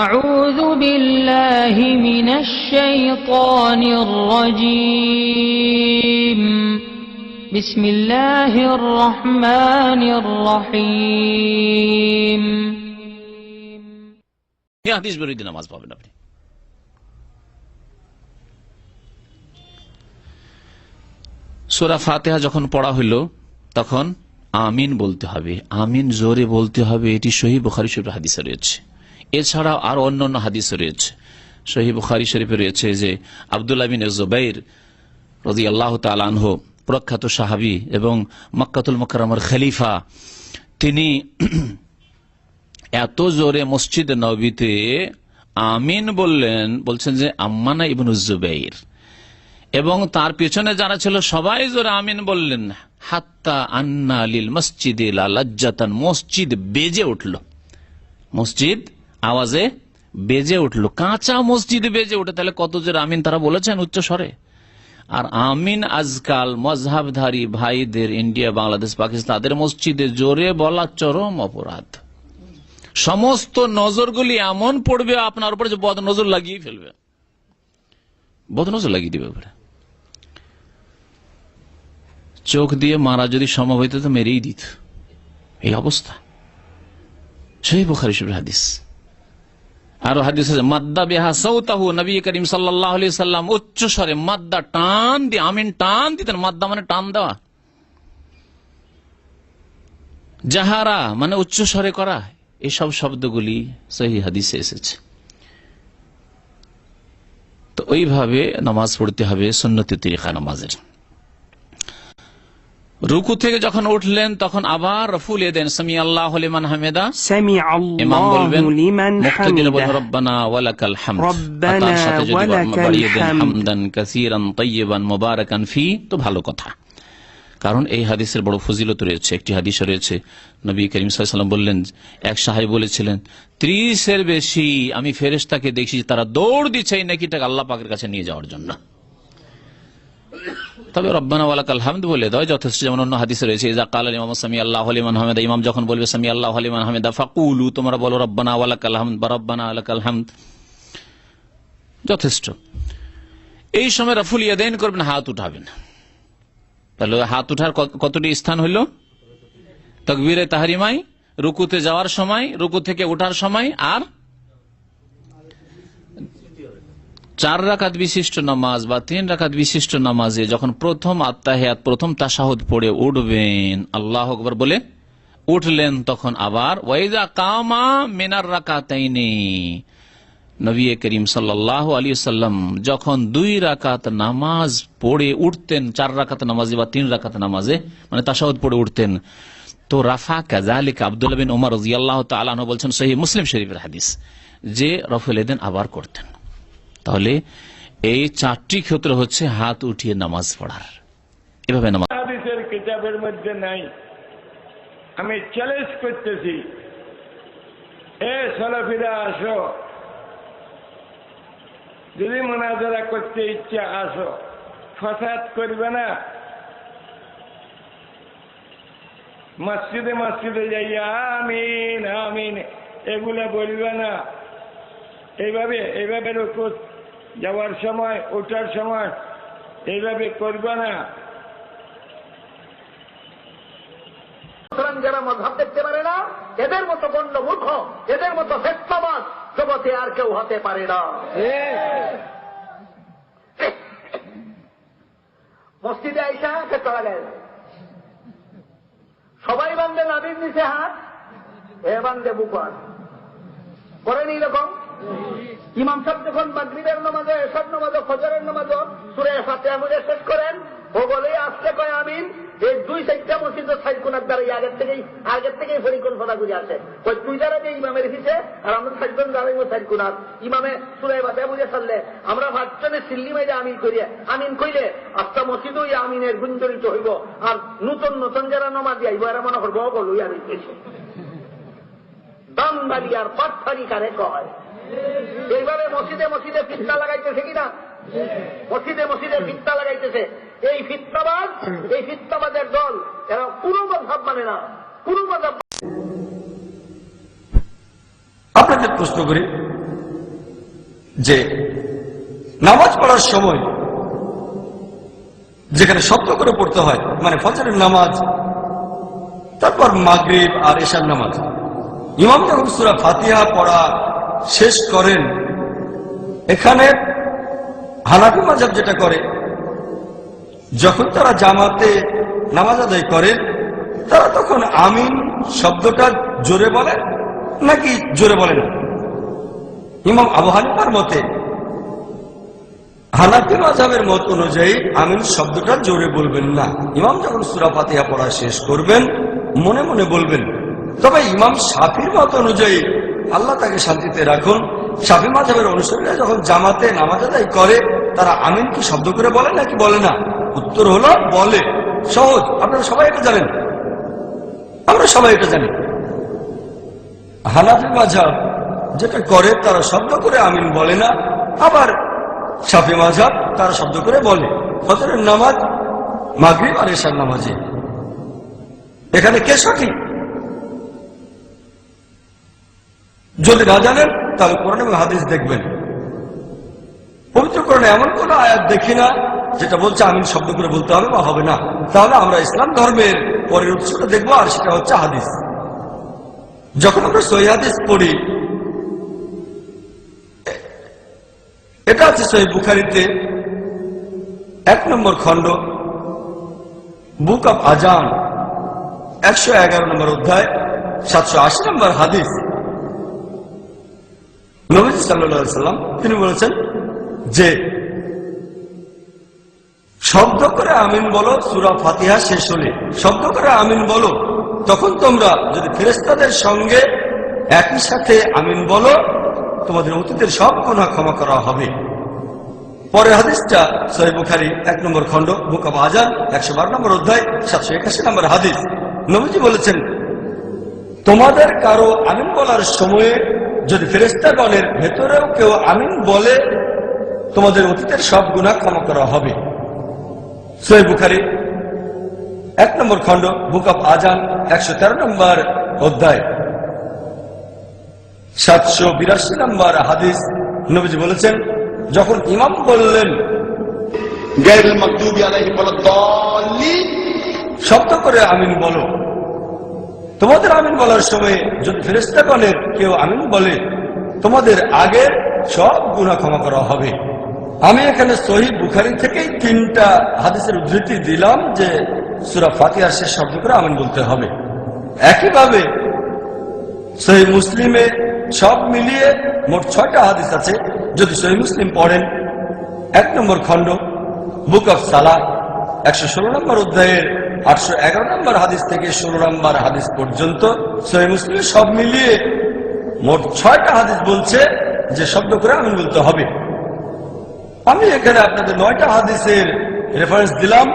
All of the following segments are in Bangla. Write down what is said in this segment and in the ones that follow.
أعوذ بالله من الشيطان الرجيم بسم الله الرحمن الرحيم এই হাদিস বিরোধী নামাজ পাবেন আপনি সুরা ফাতেহা যখন পড়া হইল তখন আমিন বলতে হবে আমিন জোরে বলতে হবে এটি সহি বুখারি শরীফের হাদিসে রয়েছে এছাড়াও আরও অন্য অন্য হাদিসে রয়েছে। সহি বুখারি শরীফে রয়েছে যে আবদুল্লাহ বিন জুবাইর রদি আল্লাহ তালানহ প্রখ্যাত সাহাবি এবং মক্কাতুল মকরমর খলিফা, তিনি এত জোরে মসজিদ নবীতে আমিন বললেন, বলছেন যে আম্মানা ইবন জুবাইর। এবং তার পিছনে যারা ছিল সবাই জোরে আমিন বললেন। হাত্তা আন্না লিল মসজিদে মসজিদ বেজে উঠল। মসজিদ আওয়াজে বেজে উঠল। কাঁচা মসজিদ বেজে উঠে তাহলে কত জোরে আমিন তারা বলেছেন উচ্চ স্বরে? আর আমিন আজকাল মজহাবধারী ভাইদের ইন্ডিয়া, বাংলাদেশ, পাকিস্তান, তাদের মসজিদে জোরে বলা চরম অপরাধ। সমস্ত নজরগুলি এমন পড়বে আপনার উপরে যে বদ নজর লাগিয়ে ফেলবে। বদ নজর লাগিয়ে দিবে চোখ দিয়ে মারা যদি সম্ভব হইতো তো মেরেই দিত। এই অবস্থা। সেই বোখারি হাদিস। আরও হাদিস আছে, মাদ্দা বেহা সৌতাহু নবী করিম সাল্লাহ সাল্লাম উচ্চ স্বরে মাদ্দা টান আমিন টান দিতেন মাদ্দা মানে টান দেওয়া। জাহারা মানে উচ্চ স্বরে করা। এসব শব্দগুলি সহি হাদিসে এসেছে। তো ওইভাবে নামাজ পড়তে হবে সন্ন্যতি তরিকা নামাজের। রুকু থেকে যখন উঠলেন তখন আবার রফুল দেন সামি আল্লাহ লিমান হামেদা। সামি ইমাম বলবেন মুক্তাদিল বলেন রব্বানা ওয়ালাকাল হামদ। রব্বানা ওয়ালাকাল হামদান কাসীরান তাইয়িবান মুবারাকান ফি তো ভালো কথা। কারণ এই হাদিসের বড় ফজিলত রয়েছে একটি হাদিস রয়েছে। নবী করিম সাল্লাম বললেন এক সাহাই বলেছিলেন ত্রিশের বেশি আমি ফেরেস্তাকে দেখি তারা দৌড় দিচ্ছে এই নাকিটাকে আল্লাহ পাকের কাছে নিয়ে যাওয়ার জন্য। তবে রব্বানা ওয়ালাকাল হামদ বলে দেয় যথেষ্ট যেমন অন্য হাদিসে রয়েছে ইজা কাল ইমাম সামি আল্লাহ আলিমান হামেদা ইমাম যখন বলবে, সামি আল্লাহ আলিমান হামেদা ফাকুলু, তোমরা বলো, রব্বানা ওয়ালাকাল হামদ বা রব্বানা আলাকাল হামদ। যথেষ্ট। এই সময় রাফুল ইয়াদাইন করবেন, হাত উঠাবেন। তাহলে হাত উঠার কত- কতটি স্থান হইল? তকবীরে তাহারিমাই, রুকুতে যাওয়ার সময়, রুকু থেকে ওঠার সময়, আর চার রাকাত বিশিষ্ট নামাজ বা তিন রাকাত বিশিষ্ট নামাজে যখন প্রথম আত্মাহিয়াত প্রথম তাসাহুদ পড়ে উঠবেন, আল্লাহ আকবর বলে উঠলেন তখন আবার ওয়াইদা কামা মিনার রাকাতাইনি। নবী করিম সাল্লাহ আলী সাল্লাম যখন দুই রাকাত নামাজ পড়ে উঠতেন, চার রাকাত নামাজে বা তিন রাকাত নামাজে মানে তাসাউদ পড়ে উঠতেন, তো রাফা কাজালিক আবদুল্লাহ বিন উমর রাজিয়াল্লাহ তালাহ বলছেন সহি মুসলিম শরীফের হাদিস যে রফুল এদিন আবার করতেন। তাহলে এই চারটি ক্ষেত্র হচ্ছে হাত উঠিয়ে নামাজ পড়ার। এভাবে কিতাবের মধ্যে নাই। আমি চ্যালেঞ্জ করতেছি। এ সলাফিরা আসো। যদি মোনাজারা করতে ইচ্ছা আসো। ফসাদ করবে না। মসজিদে মসজিদে যাইয়া আমিন আমিন, এগুলা বলবে না। এইভাবে এইভাবে যাওয়ার সময়, ওঠার সময় এইভাবে করবে না। যারা মধাব দেখতে পারে না, এদের মতো গণ্ড মূর্খ, এদের মতো ফেসলাবাদ জগতে আর কেউ হতে পারে না। মসজিদে আইসা লাগায় না। সবাই বান্ধে নাবির নিচে হাত, এ বান্ধে বুকার করেন এইরকম ইমাম সাহেব যখন মাগরিবের নামাজে এসব নামাজে, ফজরের নামাজে, সুরে সাথে আমলে শেষ করেন ও বলে আসতে কয় আমিন এই দুই চারটা মসজিদের সাইড কোনার দ্বারা আগের থেকেই আগের থেকেই পরিকল্পনা করে আছে। ওই দুই দ্বারা যে ইমামের হিসে আর আমরা সাইডজন দাঁড়াইব সাইড কোনার ইমামে সুরে বাদে বুঝে সারলে, আমরা ভাবছনে সিল্লি মাইরে আমিন করিয়া, আমিন কইলে আস্তা মসজিদও এই আমিনের গুঞ্জরিত হইব, আর নতুন নতুন যারা নমাজি আইব, এরা মনে করব বলুই আমিন কইছে দাম বাড়ি আর পাটফারি কারে কয়? এইভাবে মসজিদে মসজিদে ফিতনা লাগাইতেছে কিনা? মসজিদে মসজিদে ফিতনা লাগাইতেছে। এই ফিতনাবাদ এই ফিতনাবাদের দল, এরা কোনো মজাব মানে না। কোনো মজাব আপনাদের প্রশ্ন করি যে নামাজ পড়ার সময় যেখানে শব্দ করে পড়তে হয় মানে ফজরের নামাজ, তারপর মাগরিব আর এশার নামাজ, ইমাম যখন সুরা ফাতিহা পড়া শেষ করেন। এখানে হানাফি মাঝাব যেটা করে, যখন তারা জামাতে নামাজ আদায় করেন তারা তখন আমিন শব্দটা জোরে বলে নাকি জোরে বলে না? ইমাম আবু হানিফার মতে, হানাফি মাঝাবের মত অনুযায়ী আমিন শব্দটা জোরে বলবেন না। ইমাম যখন সুরা ফাতিহা পড়া শেষ করবেন, মনে মনে বলবেন। তবে ইমাম সাফির মত অনুযায়ী আল্লাহ তাকে শান্তিতে রাখুন। সাফি মাঝাবের অনুসারীরা যখন জামাতে নামাজ আদায় করে, তারা আমিন কি শব্দ করে বলে নাকি বলে না? উত্তর হলো বলে। সহজ। আপনারা সবাই এটা জানেন? আমরা সবাই এটা জানি। হানাফি মাঝাব যেটা করে, তারা শব্দ করে আমিন বলে না। আবার সাফি মাঝাব তারা শব্দ করে বলে। ফজরের নামাজ মাগরিব আর এশার নামাজে। এখানে কে সঠিক? যদি না জানেন, তাহলে কোরআন এবং হাদিস দেখবেন। পবিত্র কোরআনে এমন কোন আয়াত দেখি না, যেটা বলছে আমিন শব্দ করে বলতে হবে বা হবে না। তাহলে আমরা ইসলাম ধর্মের পরের উৎসটা দেখব, আর সেটা হচ্ছে হাদিস। যখন আমরা সহি হাদিস পড়ি, এটা আছে সহি বুখারিতে, এক নম্বর খণ্ড, বুক অফ আজাম একশো এগারো নম্বর অধ্যায়, সাতশো আশি নম্বর হাদিস। নবীজ সাল্লা সাল্লাম তিনি বলেছেন যে, শব্দ করে আমিন বলো, সুরা ফাতিহা শেষ হলে। শব্দ করে আমিন বলো, তখন তোমরা যদি ফেরেস্তাদের সঙ্গে একই সাথে আমিন বলো, তোমাদের অতীতের সব গুণা ক্ষমা করা হবে। পরের হাদিসটা সহি বুখারি এক নম্বর খণ্ড বুক আজান একশো বারো নম্বর অধ্যায়, সাতশো একাশি নম্বর হাদিস। নবীজি বলেছেন, তোমাদের কারও আমিন বলার সময়ে যদি ফেরেস্তাগণের ভেতরেও কেউ আমিন বলে তোমাদের অতীতের সব গুণা ক্ষমা করা হবে? সোহেব বুখারি এক নম্বর খণ্ড বুক অফ আজান একশো তেরো নম্বর অধ্যায়। সাতশো বিরাশি নম্বর হাদিস নবীজি বলেছেন যখন ইমাম বললেন শব্দ করে আমিন বলো। তোমাদের আমিন বলার সময় যদি ফেরেস্তাগণের কেউ আমিন বলে, তোমাদের আগের সব গুণা ক্ষমা করা হবে। আমি এখানে সহি বুখারি থেকেই তিনটা হাদিসের উদ্ধৃতি দিলাম যে সুরা ফাতিহার শেষ শব্দ করে আমিন বলতে হবে। একইভাবে সহি মুসলিমে সব মিলিয়ে মোট ছয়টা হাদিস আছে, যদি সহি মুসলিম পড়েন। এক নম্বর খণ্ড, বুক অফ সালা একশো ষোলো নম্বর অধ্যায়ের আটশো এগারো নম্বর হাদিস থেকে ষোলো নম্বর হাদিস পর্যন্ত সহি মুসলিম সব মিলিয়ে মোট ছয়টা হাদিস বলছে যে শব্দ করে আমিন বলতে হবে। আমি এখানে আপনাদের নয়টা হাদিসের রেফারেন্স দিলাম,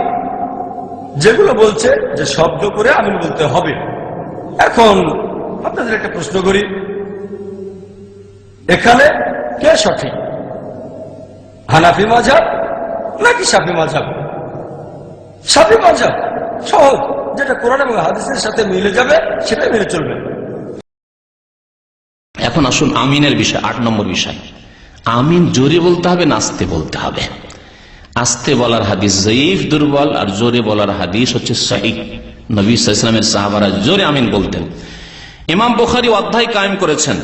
যেগুলো বলছে যে শব্দ করে আমিন বলতে হবে। এখন আপনাদের একটা প্রশ্ন করি, এখানে কে সঠিক? হানাফি মাঝাব নাকি সাফি মাঝাব? সাফি মাঝাব। সহজ। যেটা কোরআন এবং হাদিসের সাথে মিলে যাবে সেটা মেনে চলবে। এখন আসুন আমিনের বিষয়, আট নম্বর বিষয়। আমিন জোরে বলতে হবে নাচতে বলতে হবে। আস্তে বলার হাদিস জয়ীফ, দুর্বল, আর জোরে বলার হাদিস হচ্ছে সহি নবী ইসলামের সাহাবারা জোরে আমিন বলতেন। ইমাম বুখারি অধ্যায় কায়েম করেছেন।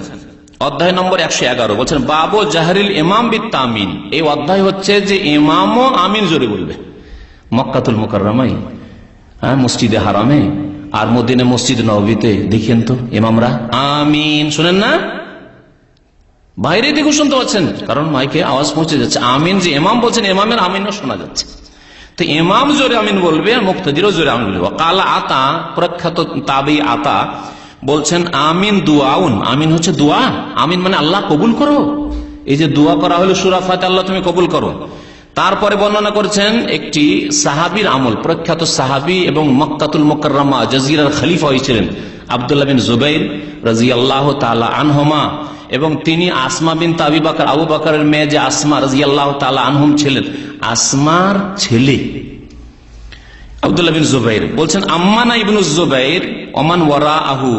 অধ্যায় নম্বর একশো এগারো। বলছেন, বাবু জাহরিল ইমাম বিত্তা আমিন এই অধ্যায় হচ্ছে যে ইমামও আমিন জোরে বলবে। মক্কাতুল হ্যাঁ মসজিদে হারামে আর মদিনে মসজিদ নবীতে, দেখেন তো, ইমামরা। আমিন, শুনেন না? বাইরে দিকে শুনতে পাচ্ছেন? কারণ মাইকে আওয়াজ পৌঁছে যাচ্ছে। আমিন যে এমাম বলছেন এমামের আমিনও শোনা যাচ্ছে। তো ইমাম জোরে আমিন বলবে আর মুক্তদিরও জোরে আমিন বলবে। কালা আতা, প্রখ্যাত তাবি আতা বলছেন, আমিন দুয়াউন আমিন হচ্ছে দোয়া। আমিন মানে আল্লাহ কবুল করো। এই যে দোয়া করা হলো সুরাফাত আল্লাহ তুমি কবুল করো। তারপরে বর্ণনা করছেন একটি সাহাবির আমল, প্রখ্যাত সাহাবি এবং মক্কাতুল মোকাররমা জাজিরার খলিফা হয়েছিলেন আবদুল্লাহ বিন জুবাইর রাজি আল্লাহ তালা আনহমা এবং তিনি আসমা বিন তাবি বাকার, আবু বাকারের মেয়ে যে আসমা রাজি আল্লাহ তালা আনহম ছিলেন। আসমার ছেলে আবদুল্লাহ বিন জুবাইর। বলছেন, আম্মানা ইবনু জুবাইর, ওমান ওয়ারা আহু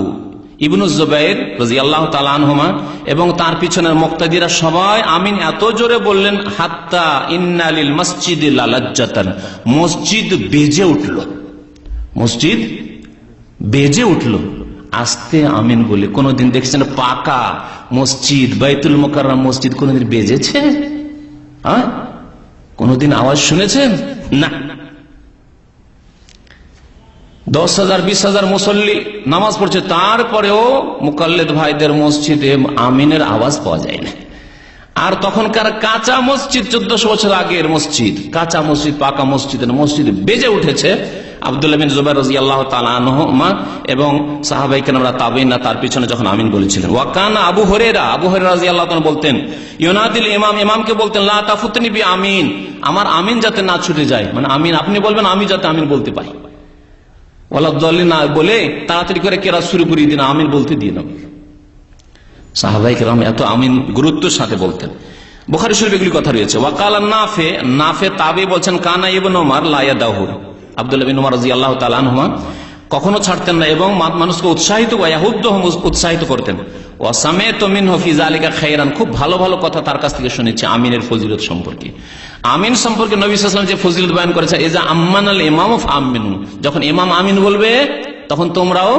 ইবনু জুবাইর রাজি আল্লাহ তালানহমা এবং তার পিছনের মুক্তাদিরা সবাই আমিন এত জোরে বললেন, হাত্তা ইন্নালিল মসজিদ লালাজ্জাতান। মসজিদ বেজে উঠল। মসজিদ বেজে উঠল। আস্তে আমিন বলে, কোনদিন দেখছেন পাকা মসজিদ, বাইতুল মোকাররম মসজিদ কোনদিন বেজেছে? হ্যাঁ? কোনদিন আওয়াজ শুনেছেন? না। দশ হাজার, বিশ হাজার মুসল্লি নামাজ পড়ছে। তারপরেও মুকাল্লেদ ভাইদের মসজিদে আমিনের আওয়াজ পাওয়া যায় না। আর তখনকার কাঁচা মসজিদ, চোদ্দশো বছর আগের মসজিদ, কাঁচা মসজিদ, পাকা মসজিদের মসজিদ বেজে উঠেছে। এবং সাহাবাই কেনরা তাবিনা তার পিছনে যখন আমিন বলেছিলেন। আবু হরেরা আবু হরে বলতেন ইমাম, ইমামকে বলতেন আমিন আমার আমিন যাতে না ছুটে যায় মানে আমিন, আপনি বলবেন, আমি যাতে আমিন বলতে পাই ওয়ালাদ্দলি না বলে তাড়াতাড়ি করে কেরা শুরু করিয়ে দিন, আমিন বলতে দিয়ে দাও। সাহাবাই কেরাম এত আমিন গুরুত্বের সাথে বলতেন। বোখারি শরীফ এগুলি কথা রয়েছে। ওয়াকাল নাফে নাফে তাবে বলছেন, কানা ইবন ওমার লাইয়া দাহুর আব্দুল্লাহ বিন ওমর রাজি আল্লাহ তালানহুমা কখনো ছাড়তেন না এবং মানুষকে উৎসাহিত উৎসাহিত করতেন। ওয়াসামে তমিন হফিজ আলিকা খাইরান, খুব ভালো ভালো কথা তার কাছ থেকে শুনেছি আমিনের ফজিলত সম্পর্কে। আমিন সম্পর্কে নবী সাল্লাম যে ফজিলত বয়ান করেছে, এজা আম্মান আল ইমাম আমিন যখন ইমাম আমিন বলবে, তখন তোমরাও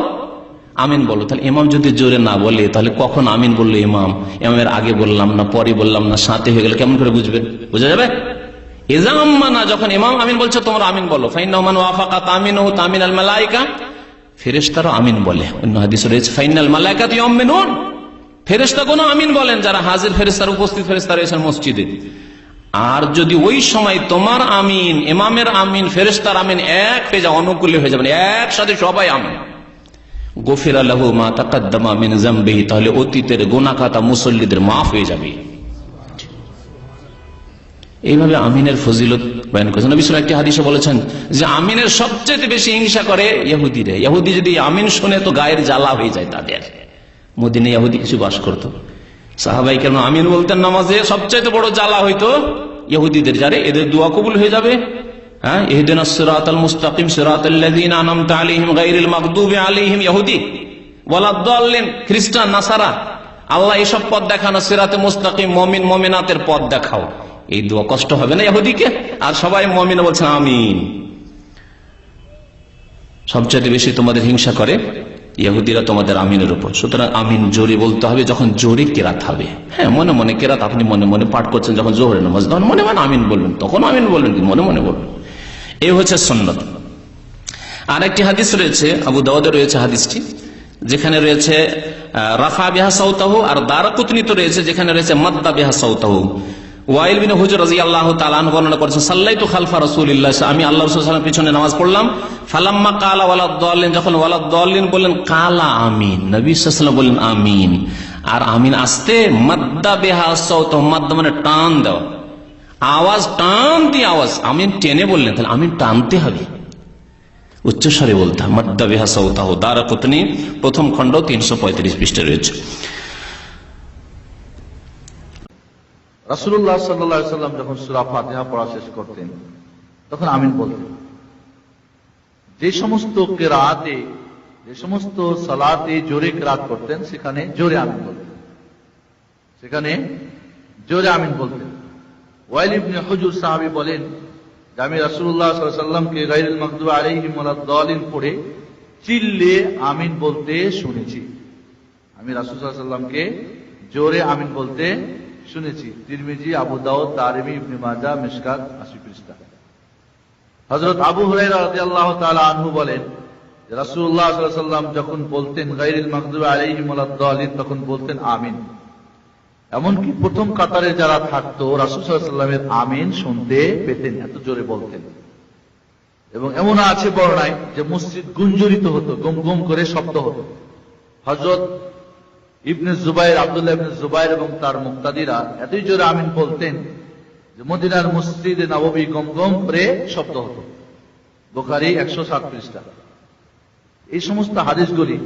আমিন বলো। তাহলে ইমাম যদি জোরে না বলে, তাহলে কখন আমিন বলল ইমাম? ইমামের আগে বললাম না, পরে বললাম না, সাথে হয়ে গেলে কেমন করে বুঝবে? বুঝা যাবে? এজাম্মানা যখন ইমাম আমিন বলছে, তোমরা আমিন বলো। ফাইন রহমান ওয়াফাকা তামিন ও তামিন আল মালাইকা ফেরেস্তারও আমিন বলে। অন্য হাদিস রয়েছে ফাইনাল মালাইকা তুই অমিনুন ফেরেস্তা কোনো আমিন বলেন, যারা হাজির ফেরেস্তার উপস্থিত ফেরেস্তা রয়েছেন মসজিদে। আর যদি ওই সময় তোমার আমিন এমামের আমিন ফেরেস্তার আমিন এক হয়ে যায়, অনুকূলে হয়ে যাবেন একসাথে সবাই আমিন। গফির আল্লাহ মা তাকাদ্দামা মিন জামবিহি, তাহলে অতীতের গোনাখাতা মুসল্লিদের মাফ হয়ে যাবে। এইভাবে আমিনের ফজিলত বয়ান করেছেন। নবী একটি হাদিসে বলেছেন যে, আমিনের সবচেয়ে বেশি হিংসা করে ইহুদিরে ইহুদি যদি আমিন শুনে তো গায়ের জ্বালা হয়ে যায় তাদের। মদিনে ইহুদি কিছু বাস করতো। সাহাবাই কেন আমিন বলতেন, নামাজে সবচাইতে বড় জ্বালা হইতো ইহুদিদের যারে এদের দোয়া কবুল হয়ে যাবে। হ্যাঁ মুস্তাকিম ইহুদি খ্রিস্টান আল্লাহ এসব সিরাতে মমিন দেখাও। এই কষ্ট হবে না ইহুদিকে আর সবাই মমিন বলছেন, আমিন। সবচেয়ে বেশি তোমাদের হিংসা করে ইহুদিরা তোমাদের আমিনের উপর। সুতরাং আমিন জোরে বলতে হবে, যখন জোরে কেরাত হবে। হ্যাঁ মনে মনে কেরাত, আপনি মনে মনে পাঠ করছেন যখন জোহরে নামাজ, তখন মনে মনে আমিন বলবেন তখন আমিন বলবেন মনে মনে বলবেন। এই হচ্ছে সন্ন্যত আর একটি হাদিস রয়েছে, আবু দাউদে রয়েছে হাদিসটি, যেখানে রয়েছে রাফা বিহা সৌতাহু আর দারাকুতনিত রয়েছে, যেখানে রয়েছে মাদ্দা বিহা সৌতাহু বর্ণনা করেছেন সাল্লাই তো খালফা আমি আল্লাহ পিছনে পড়লাম, ফালাম্মা কালা যখন বললেন, কালা আমিন বললেন, আমিন, আর আমিন আসতে মাদ্দা বেহা মাদ্দা মানে টান আওয়াজ আওয়াজ, আমিন টেনে তাহলে টানতে হবে, উচ্চস্বরে বলতে মাদ্দা বেহা সৌতাহ দারা পত্নী প্রথম খণ্ড তিনশো পঁয়ত্রিশ পৃষ্ঠে রয়েছে। রাসুল্লাহ সাল্লা সাল্লাম যখন সুরা ফাতিহা পড়া শেষ করতেন, তখন আমিন বলতেন। যে সমস্ত কেরাতে, যে সমস্ত সালাতে জোরে কেরাত করতেন, সেখানে জোরে আমিন বলতেন। সেখানে জোরে আমিন বলতেন। ওয়াইল ইবনে হুজুর সাহাবী বলেন যে আমি আলাইহি সাল্লামকে গায়রুল মাগদুব আলাইহিম ওয়ালাদ-দালিন পড়ে চিল্লে আমিন বলতে শুনেছি। আমি রাসূল সাল্লামকে জোরে আমিন বলতে শুনেছি, তিরমিজি, আবু দাউদ, তারিমি, ইবনে মিশকাত 80 পৃষ্ঠা। হযরত আবু হুরায়রা রাদিয়াল্লাহু তাআলা আনহু বলেন যে রাসূলুল্লাহ সাল্লাল্লাহু আলাইহি সাল্লাম যখন বলতেন, গায়রুল মাগদুব আলাইহিম ওয়ালাদ-দালিন তখন বলতেন, আমিন। এমনকি প্রথম কাতারে যারা থাকতো, রাসুল সাল্লামের আমিন শুনতে পেতেন, এত জোরে বলতেন। এবং এমন আছে বর্ণায় যে মসজিদ গুঞ্জরিত হতো গম গম করে শব্দ হতো। হজরত ইবনে জুবাইর, আব্দুল্লাহ ইবনে জুবাইর এবং তার মুক্তাদিরা এতই জোরে আমিন বলতেন যে মদিনার মসজিদে নববী গম গম করে শব্দ হতো। বোখারি একশো সাত পৃষ্ঠা। এই সমস্ত হাদিসগুলি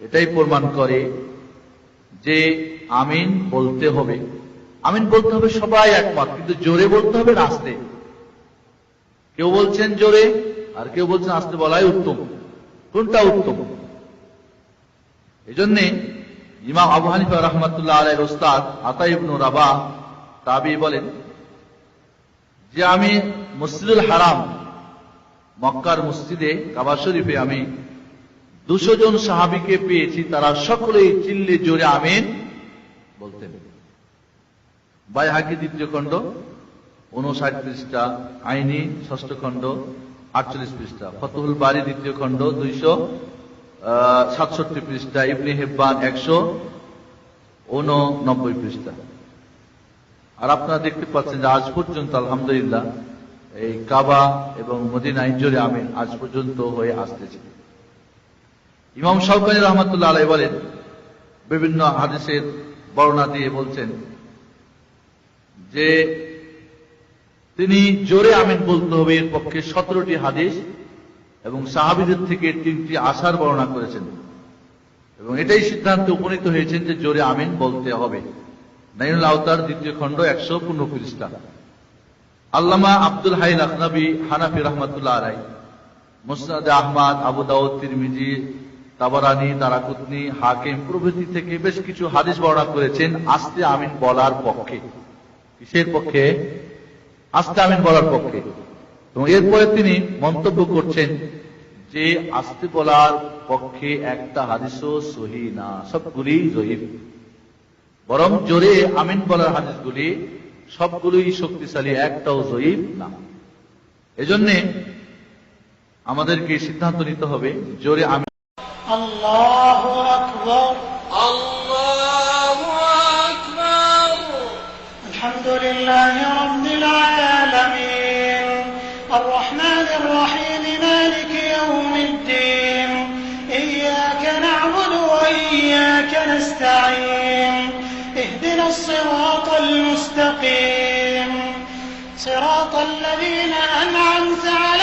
এটাই প্রমাণ করে যে আমিন বলতে হবে। আমিন বলতে হবে সবাই একমত, কিন্তু জোরে বলতে হবে আস্তে। কেউ বলছেন জোরে, আর কেউ বলছেন আস্তে বলাই উত্তম। কোনটা উত্তম? এই জন্যে ইমাম আবু হানিফা রহমতুল্লাহ আলের ওস্তাদ আতাইবনু রাবা তাবি বলেন যে আমি মসজিদুল হারাম, মক্কার মসজিদে, কাবা শরীফে আমি দুশো জন সাহাবিকে পেয়েছি, তারা সকলেই চিল্লে জোরে আমিন বলতেন। বাইহাকি দ্বিতীয় খণ্ড উনষাট পৃষ্ঠা, আইনি ষষ্ঠ খণ্ড, আটচল্লিশ পৃষ্ঠা। ফতহুল বাড়ি দ্বিতীয় খণ্ড, দুইশো সাতষট্টি পৃষ্ঠা, ইবনে হেব্বান একশো উননব্বই পৃষ্ঠা। আর আপনারা দেখতে পাচ্ছেন যে আজ পর্যন্ত, আলহামদুলিল্লাহ, এই কাবা এবং মদিনায় জোরে আমিন আজ পর্যন্ত হয়ে আসতেছে। ইমাম সরকারি রহমতুল্লাহ আলাই বলেন, বিভিন্ন হাদিসের বর্ণনা দিয়ে বলছেন যে তিনি জোরে আমিন বলতে হবে, এর পক্ষে সতেরোটি হাদিস এবং সাহাবিদের থেকে তিনটি আশার বর্ণনা করেছেন। এবং এটাই সিদ্ধান্তে উপনীত হয়েছেন যে জোরে আমিন বলতে হবে। নাইনুল আওতার দ্বিতীয় খণ্ড একশো পূর্ণ পৃষ্ঠা। আল্লামা আব্দুল হাই লখনবী হানাফি রহমতুল্লাহ আলাই মুসনাদ Ahmad, Abu Dawud, Tirmidhi, Tabarani, Daraqutni, Hakim প্রভৃতি থেকে বেশ কিছু হাদিস বর্ণনা করেছেন আস্তে আমিন বলার পক্ষে। কিসের পক্ষে? আস্তে আমিন বলার পক্ষে। এবং এরপরে তিনি মন্তব্য করছেন যে আস্তে বলার পক্ষে একটা হাদিসও সহি না সবগুলি জহির। বরং জোরে আমিন বলার হাদিসগুলি সবগুলোই শক্তিশালী একটাও জয়ীব না। এজন্যে আমাদেরকে সিদ্ধান্ত নিতে হবে জোরে আমি আল্লাহ আল্লাহ الصراط المستقيم. صراط الذين أنعمت عليهم